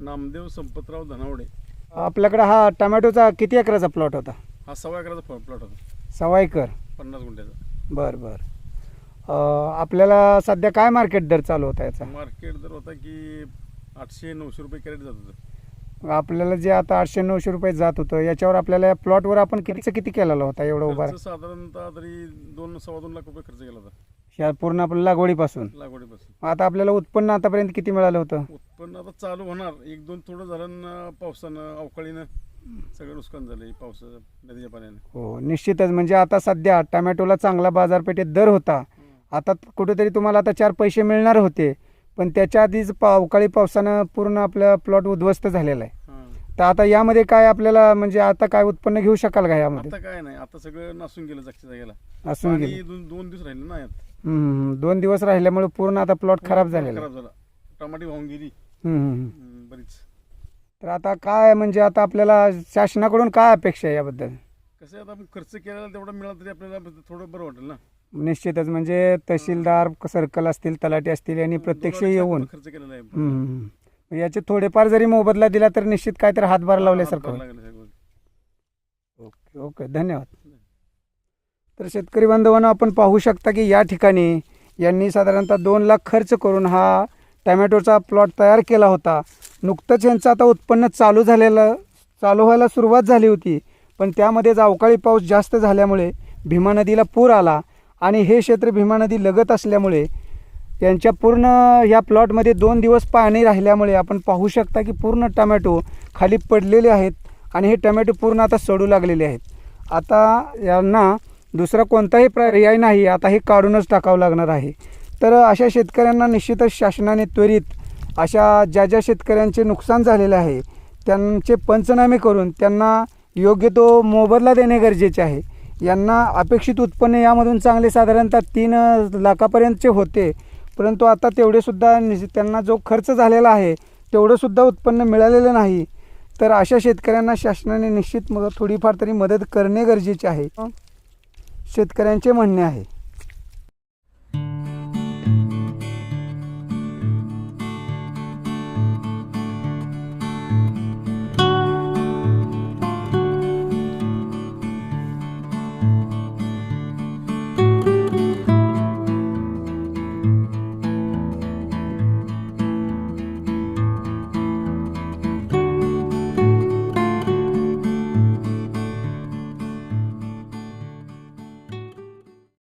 नामदेव संपतराव धनावडे. आपल्याकडे हा टमॅटोचा किती एकराचा प्लॉट होता? हा सव्वा एकराचा प्लॉट होता. सव्वा एकर? पन्नास गुंठ्याचा. बरं बरं. अं, आपल्याला सध्या काय मार्केट दर चालू होता याचा? मार्केट दर होता की आठशे नऊशे रुपये कॅरेट जात होतं. मग आपल्याला जे आता आठशे नऊशे रुपये जात होतं याच्यावर आपल्याला या प्लॉटवर आपण कितीचं किती केलेला होता एवढा उभा खर्च साधारणतः तरी दोन सव्वा दोन लाख रुपये खर्च केला होता. या पूर्ण आपल्या लागवडीपासून. लागवडीपासून. आता आपल्याला उत्पन्न आतापर्यंत किती मिळालं होतं? उत्पन्न आता चालू होणार. एक दोन थोडं झालं न पावसानं अवकाळीनं सगळं नुकसान झालं पावसाचं नदीच्या पाण्याने. हो निश्चितच. म्हणजे आता सध्या टमॅटोला चांगला बाजारपेठेत दर होता. आता कुठेतरी तुम्हाला आता चार पैसे मिळणार होते. पण त्याच्या आधीच पा अवकाळी पावसानं पूर्ण आपला प्लॉट उद्ध्वस्त झालेला आहे. तर आता यामध्ये काय आपल्याला म्हणजे आता काय उत्पन्न घेऊ शकाल का यामध्ये? आता काय नाही. आता सगळं नासून गेलं जागच्या जागेला. असून पाणी गेलं. दोन दोन दिवस राहिले ना यात. हम्म. दोन दिवस राहिल्यामुळे पूर्ण आता प्लॉट खराब झालेला आहे. खराब झाला टमाटी वाहून गेली हम्म, हम्म. हम्म, बरीच तर आता काय म्हणजे आता आपल्याला शासनाकडून काय अपेक्षा आहे याबद्दल कसं आहे आता आपण खर्च केलेला तेवढा मिळाला तरी आपल्याला थोडं बरं वाटेल ना निश्चितच म्हणजे तहसीलदार सर्कल असतील तलाठी असतील यांनी प्रत्यक्ष दोन लाख येऊन खर्च केलेला आहे हम्म, हम्म. मग याचे थोडेफार जरी मोबदला दिला तर निश्चित काहीतरी हातभार लावल्यासारखं हातभार होईल. लागले सगळं. ओके ओके धन्यवाद तर शेतकरी बांधवांना आपण पाहू शकता की या ठिकाणी यांनी साधारणतः दोन लाख खर्च करून हा टमॅटोचा प्लॉट तयार केला होता. नुकतंच यांचं आता उत्पन्न चालू झालेलं चालू व्हायला सुरुवात झाली होती. पण त्यामध्येच अवकाळी पाऊस जास्त झाल्यामुळे भीमा नदीला पूर आला आणि हे क्षेत्र भीमा नदी लगत असल्यामुळे यांच्या पूर्ण या प्लॉटमध्ये दोन दिवस पाणी राहिल्यामुळे आपण पाहू शकता की पूर्ण टमॅटो खाली पडलेले आहेत आणि हे टमॅटो पूर्ण आता सडू लागलेले आहेत. आता यांना दुसरा कोणताही पर्याय नाही आता हे काढूनच टाकावं लागणार आहे. तर अशा शेतकऱ्यांना निश्चितच शासनाने त्वरित अशा ज्या ज्या शेतकऱ्यांचे नुकसान झालेले आहे त्यांचे पंचनामे करून त्यांना योग्य तो मोबदला देणे गरजेचे आहे. यांना अपेक्षित उत्पन्न यामधून चांगले साधारणतः तीन लाखापर्यंतचे होते परंतु आता तेवढेसुद्धा नि त्यांना जो खर्च झालेला आहे तेवढंसुद्धा उत्पन्न मिळालेलं नाही. तर अशा शेतकऱ्यांना शासनाने निश्चित मग थोडीफार तरी मदत करणे गरजेचे आहे. शेतकऱ्यांचे म्हणणे आहे.